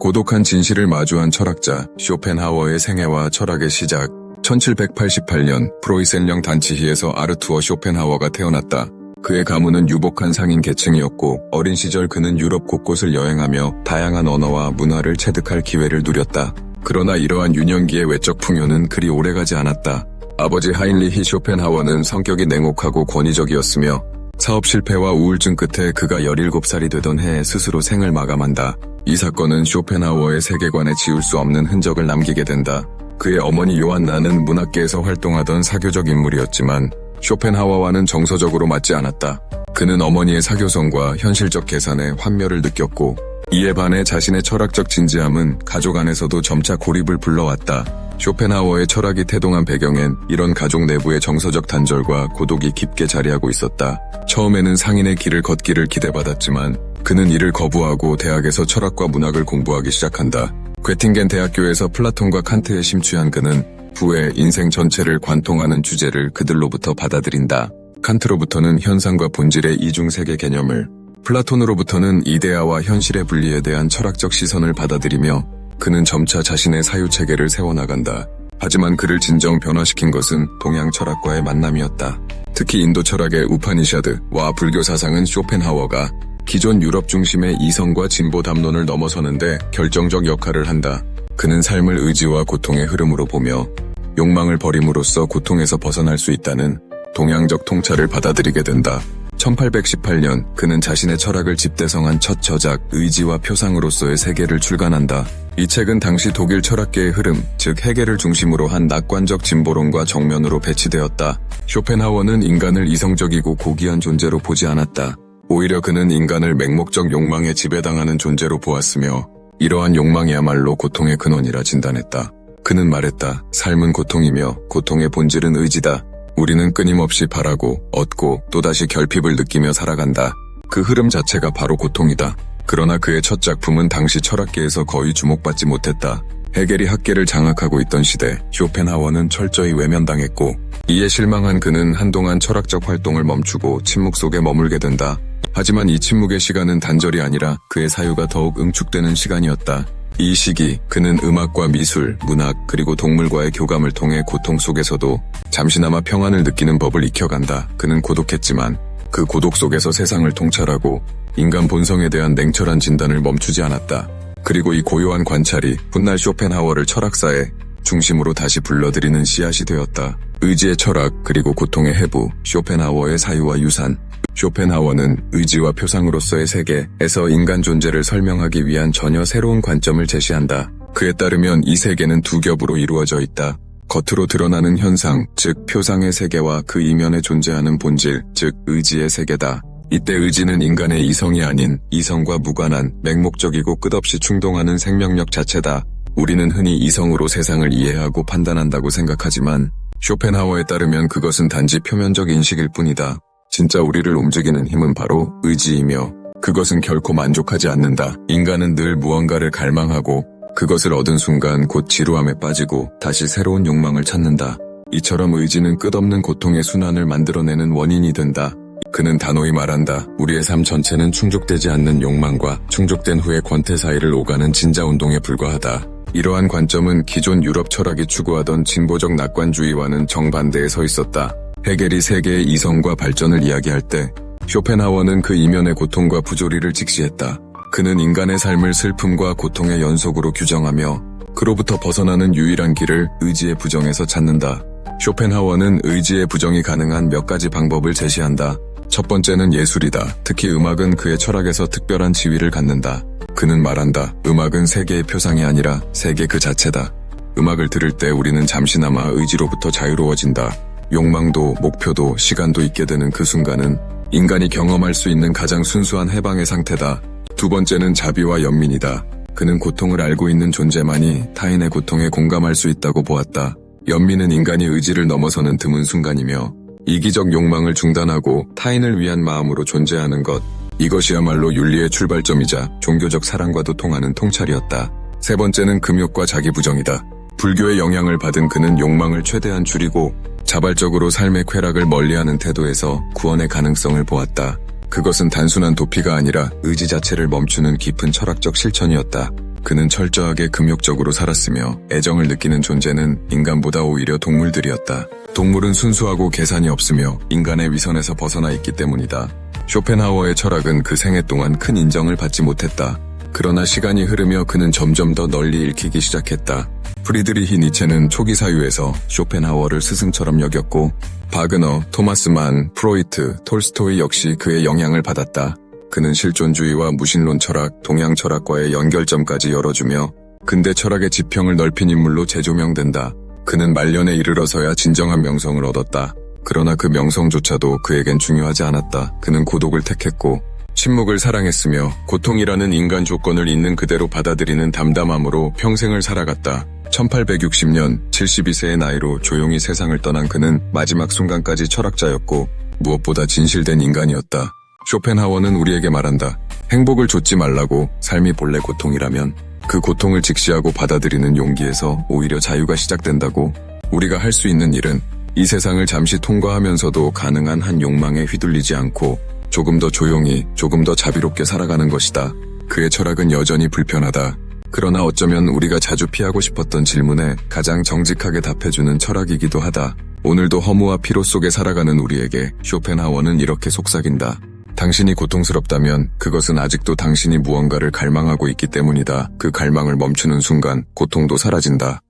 고독한 진실을 마주한 철학자 쇼펜하워의 생애와 철학의 시작 1788년 프로이센령 단치히에서 아르투어 쇼펜하워가 태어났다. 그의 가문은 유복한 상인 계층이었고 어린 시절 그는 유럽 곳곳을 여행하며 다양한 언어와 문화를 체득할 기회를 누렸다. 그러나 이러한 유년기의 외적 풍요는 그리 오래가지 않았다. 아버지 하인리히 쇼펜하워는 성격이 냉혹하고 권위적이었으며 사업 실패와 우울증 끝에 그가 17살이 되던 해에 스스로 생을 마감한다. 이 사건은 쇼펜하워의 세계관에 지울 수 없는 흔적을 남기게 된다. 그의 어머니 요한나는 문학계에서 활동하던 사교적 인물이었지만 쇼펜하워와는 정서적으로 맞지 않았다. 그는 어머니의 사교성과 현실적 계산에 환멸을 느꼈고 이에 반해 자신의 철학적 진지함은 가족 안에서도 점차 고립을 불러왔다. 쇼펜하워의 철학이 태동한 배경엔 이런 가족 내부의 정서적 단절과 고독이 깊게 자리하고 있었다. 처음에는 상인의 길을 걷기를 기대받았지만 그는 이를 거부하고 대학에서 철학과 문학을 공부하기 시작한다. 괴팅겐 대학교에서 플라톤과 칸트에 심취한 그는 후에 인생 전체를 관통하는 주제를 그들로부터 받아들인다. 칸트로부터는 현상과 본질의 이중세계 개념을, 플라톤으로부터는 이데아와 현실의 분리에 대한 철학적 시선을 받아들이며 그는 점차 자신의 사유체계를 세워나간다. 하지만 그를 진정 변화시킨 것은 동양 철학과의 만남이었다. 특히 인도 철학의 우파니샤드와 불교 사상은 쇼펜하워가 기존 유럽 중심의 이성과 진보 담론을 넘어서는데 결정적 역할을 한다. 그는 삶을 의지와 고통의 흐름으로 보며 욕망을 버림으로써 고통에서 벗어날 수 있다는 동양적 통찰을 받아들이게 된다. 1818년 그는 자신의 철학을 집대성한 첫 저작 의지와 표상으로서의 세계를 출간한다. 이 책은 당시 독일 철학계의 흐름, 즉 해결을 중심으로 한 낙관적 진보론과 정면으로 배치되었다. 쇼펜하워는 인간을 이성적이고 고귀한 존재로 보지 않았다. 오히려 그는 인간을 맹목적 욕망에 지배당하는 존재로 보았으며 이러한 욕망이야말로 고통의 근원이라 진단했다. 그는 말했다. 삶은 고통이며 고통의 본질은 의지다. 우리는 끊임없이 바라고 얻고 또다시 결핍을 느끼며 살아간다. 그 흐름 자체가 바로 고통이다. 그러나 그의 첫 작품은 당시 철학계에서 거의 주목받지 못했다. 해겔이 학계를 장악하고 있던 시대, 쇼펜하워는 철저히 외면당했고, 이에 실망한 그는 한동안 철학적 활동을 멈추고 침묵 속에 머물게 된다. 하지만 이 침묵의 시간은 단절이 아니라 그의 사유가 더욱 응축되는 시간이었다. 이 시기 그는 음악과 미술, 문학 그리고 동물과의 교감을 통해 고통 속에서도 잠시나마 평안을 느끼는 법을 익혀간다. 그는 고독했지만 그 고독 속에서 세상을 통찰하고 인간 본성에 대한 냉철한 진단을 멈추지 않았다. 그리고 이 고요한 관찰이 훗날 쇼펜하워를 철학사의 중심으로 다시 불러들이는 씨앗이 되었다. 의지의 철학 그리고 고통의 해부, 쇼펜하워의 사유와 유산. 쇼펜하워는 의지와 표상으로서의 세계에서 인간 존재를 설명하기 위한 전혀 새로운 관점을 제시한다. 그에 따르면 이 세계는 두 겹으로 이루어져 있다. 겉으로 드러나는 현상, 즉 표상의 세계와 그 이면에 존재하는 본질, 즉 의지의 세계다. 이때 의지는 인간의 이성이 아닌 이성과 무관한 맹목적이고 끝없이 충동하는 생명력 자체다. 우리는 흔히 이성으로 세상을 이해하고 판단한다고 생각하지만 쇼펜하워에 따르면 그것은 단지 표면적 인식일 뿐이다. 진짜 우리를 움직이는 힘은 바로 의지이며 그것은 결코 만족하지 않는다. 인간은 늘 무언가를 갈망하고 그것을 얻은 순간 곧 지루함에 빠지고 다시 새로운 욕망을 찾는다. 이처럼 의지는 끝없는 고통의 순환을 만들어내는 원인이 된다. 그는 단호히 말한다. 우리의 삶 전체는 충족되지 않는 욕망과 충족된 후의 권태 사이를 오가는 진자 운동에 불과하다. 이러한 관점은 기존 유럽 철학이 추구하던 진보적 낙관주의와는 정반대에 서 있었다. 해겔이 세계의 이성과 발전을 이야기할 때 쇼펜하워는 그 이면의 고통과 부조리를 직시했다. 그는 인간의 삶을 슬픔과 고통의 연속으로 규정하며 그로부터 벗어나는 유일한 길을 의지의 부정에서 찾는다. 쇼펜하워는 의지의 부정이 가능한 몇 가지 방법을 제시한다. 첫 번째는 예술이다. 특히 음악은 그의 철학에서 특별한 지위를 갖는다. 그는 말한다. 음악은 세계의 표상이 아니라 세계 그 자체다. 음악을 들을 때 우리는 잠시나마 의지로부터 자유로워진다. 욕망도 목표도 시간도 있게 되는 그 순간은 인간이 경험할 수 있는 가장 순수한 해방의 상태다. 두 번째는 자비와 연민이다. 그는 고통을 알고 있는 존재만이 타인의 고통에 공감할 수 있다고 보았다. 연민은 인간이 의지를 넘어서는 드문 순간이며 이기적 욕망을 중단하고 타인을 위한 마음으로 존재하는 것. 이것이야말로 윤리의 출발점이자 종교적 사랑과도 통하는 통찰이었다. 세 번째는 금욕과 자기 부정이다. 불교의 영향을 받은 그는 욕망을 최대한 줄이고 자발적으로 삶의 쾌락을 멀리하는 태도에서 구원의 가능성을 보았다. 그것은 단순한 도피가 아니라 의지 자체를 멈추는 깊은 철학적 실천이었다. 그는 철저하게 금욕적으로 살았으며 애정을 느끼는 존재는 인간보다 오히려 동물들이었다. 동물은 순수하고 계산이 없으며 인간의 위선에서 벗어나 있기 때문이다. 쇼펜하워의 철학은 그 생애 동안 큰 인정을 받지 못했다. 그러나 시간이 흐르며 그는 점점 더 널리 읽히기 시작했다. 프리드리히 니체는 초기 사유에서 쇼펜하워를 스승처럼 여겼고 바그너, 토마스 만, 프로이트, 톨스토이 역시 그의 영향을 받았다. 그는 실존주의와 무신론 철학, 동양 철학과의 연결점까지 열어주며 근대 철학의 지평을 넓힌 인물로 재조명된다. 그는 말년에 이르러서야 진정한 명성을 얻었다. 그러나 그 명성조차도 그에겐 중요하지 않았다. 그는 고독을 택했고 침묵을 사랑했으며 고통이라는 인간 조건을 있는 그대로 받아들이는 담담함으로 평생을 살아갔다. 1860년 72세의 나이로 조용히 세상을 떠난 그는 마지막 순간까지 철학자였고 무엇보다 진실된 인간이었다. 쇼펜하워는 우리에게 말한다. 행복을 좇지 말라고 삶이 본래 고통이라면 그 고통을 직시하고 받아들이는 용기에서 오히려 자유가 시작된다고 우리가 할 수 있는 일은 이 세상을 잠시 통과하면서도 가능한 한 욕망에 휘둘리지 않고 조금 더 조용히 조금 더 자비롭게 살아가는 것이다. 그의 철학은 여전히 불편하다. 그러나 어쩌면 우리가 자주 피하고 싶었던 질문에 가장 정직하게 답해주는 철학이기도 하다. 오늘도 허무와 피로 속에 살아가는 우리에게 쇼펜하워는 이렇게 속삭인다. 당신이 고통스럽다면 그것은 아직도 당신이 무언가를 갈망하고 있기 때문이다. 그 갈망을 멈추는 순간 고통도 사라진다.